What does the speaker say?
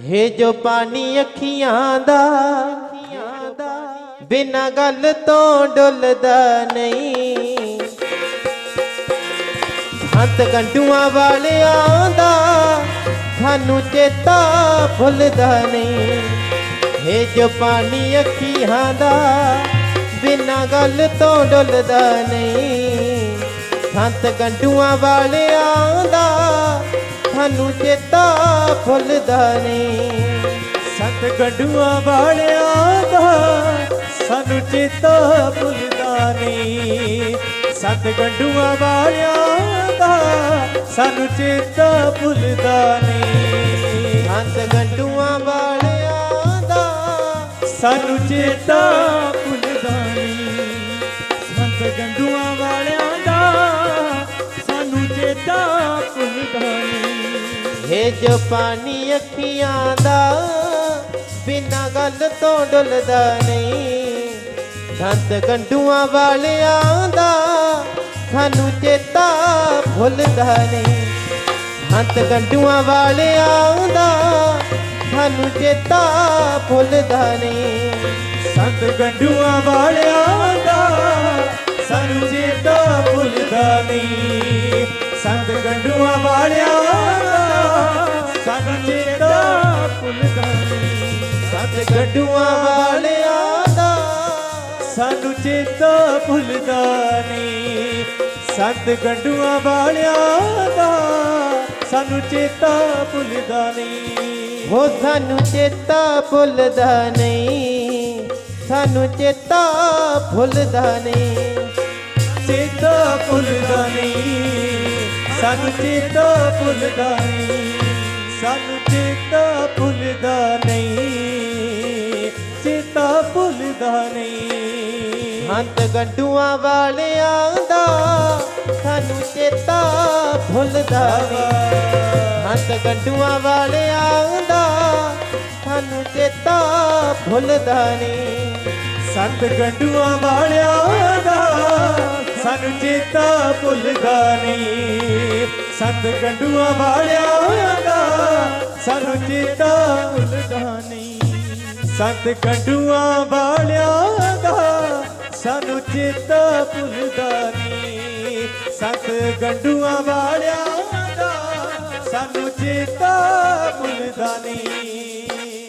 ਹੇ ਜੋ ਪਾਣੀ ਅੱਖੀਆਂ ਦਾ, ਬਿਨਾਂ ਗੱਲ ਤੋਂ ਡੁੱਲਦਾ ਨਹੀਂ। ਹੱਥ ਗੰਡੂਆਂ ਵਾਲਿਆਂ ਦਾ, ਸਾਨੂੰ ਚੇਤਾ ਭੁੱਲਦਾ ਨਹੀਂ। ਹੇ ਜੋ ਪਾਣੀ ਅੱਖੀਆਂ ਦਾ, ਬਿਨਾਂ ਗੱਲ ਤੋਂ ਡੁੱਲਦਾ ਨਹੀਂ। ਹੱਥ ਗੰਡੂਆਂ ਵਾਲਿਆਂ ਸਾਨੂੰ ਚੇਤਾ ਭੁੱਲਦਾ ਨਹੀਂ। ਸੰਤ ਗੰਡੂਆਂ ਵਾਲਿਆਂ ਦਾ ਸਾਨੂੰ ਚੇਤਾ ਭੁੱਲਦਾ ਨਹੀਂ। ਸੰਤ ਗੰਡੂਆਂ ਵਾਲਿਆਂ ਦਾ ਸਾਨੂੰ ਚੇਤਾ ਭੁੱਲਦਾ ਨਹੀਂ। ਹੱਥ ਗੰਡੂਆਂ ਵਾਲਿਆਂ ਦਾ ਸਾਨੂੰ ਚੇਤਾ ਭੁੱਲਦਾ ਨਹੀਂ। ਸੰਤ ਗੰਡੂਆਂ ਨਹੀਂ ਜੋ ਪਾਣੀ ਅੱਖੀਆਂ ਦਾ ਬਿਨਾਂ ਗੱਲ ਤੋਂ ਡੁੱਲਦਾ ਨਹੀਂ। ਦੰਦ ਗੰਡੂਆਂ ਵਾਲਿਆਂ ਦਾ ਸਾਨੂੰ ਚੇਤਾ ਭੁੱਲਦਾ ਨਹੀਂ। ਹੰਤ ਗੰਡੂਆਂ ਵਾਲਿਆਂ ਦਾ ਸਾਨੂੰ ਚੇਤਾ ਭੁੱਲਦਾ ਨਹੀਂ। ਸੰਤ ਗੰਡੂਆਂ ਵਾਲਿਆਂ ਭੁੱਲਦਾ ਨਹੀਂ ਸੰਤ ਗੰਡੂਆਂ ਵਾਲਿਆਂ ਦਾ ਸਾਨੂੰ ਚੇਤਾ ਭੁੱਲਦਾ ਨਹੀਂ। ਸੰਤ ਗੰਡੂਆਂ ਵਾਲਿਆਂ ਦਾ ਸਾਨੂੰ ਚੇਤਾ ਭੁੱਲਦਾ ਨਹੀਂ। ਹੋ ਸਾਨੂੰ ਚੇਤਾ ਭੁੱਲਦਾ ਨਹੀਂ। ਸਾਨੂੰ ਚੇਤਾ ਭੁੱਲਦਾ ਨਹੀਂ। ਚੇਤਾ ਭੁੱਲਦਾ ਨਹੀਂ। ਸਾਨੂੰ ਚੇਤਾ ਭੁੱਲਦਾ ਨਹੀਂ। ਸਾਨੂੰ ਚੇਤਾ ਭੁੱਲਦਾ ਨਹੀਂ ਚੇਤਾ ਭੁੱਲਦਾ ਨਹੀਂ। ਹੰਤ ਗੰਡੂਆਂ ਵਾਲਿਆਂ ਦਾ ਸਾਨੂੰ ਚੇਤਾ ਭੁੱਲਦਾ ਨਹੀਂ। ਹੰਤ ਗੰਡੂਆਂ ਵਾਲਿਆਂ ਦਾ ਸਾਨੂੰ ਚੇਤਾ ਭੁੱਲਦਾ ਨਹੀਂ। ਸੰਤ ਗੰਡੂਆਂ ਵਾਲਿਆਂ ਦਾ ਸਾਨੂੰ ਚੇਤਾ ਭੁੱਲਦਾ ਨਹੀਂ। ਸੰਤ ਗੰਡੂਆਂ ਵਾਲਿਆਂ ਦਾ, ਸਾਨੂੰ ਚੇਤਾ ਭੁੱਲਦਾ ਨਹੀਂ। ਸੰਤ ਗੰਡੂਆਂ ਵਾਲਿਆਂ ਦਾ, ਸਾਨੂੰ ਚੇਤਾ ਭੁੱਲਦਾ ਨਹੀਂ। ਸੰਤ ਗੰਡੂਆਂ ਵਾਲਿਆਂ ਦਾ, ਸਾਨੂੰ ਚੇਤਾ ਭੁੱਲਦਾ ਨਹੀਂ।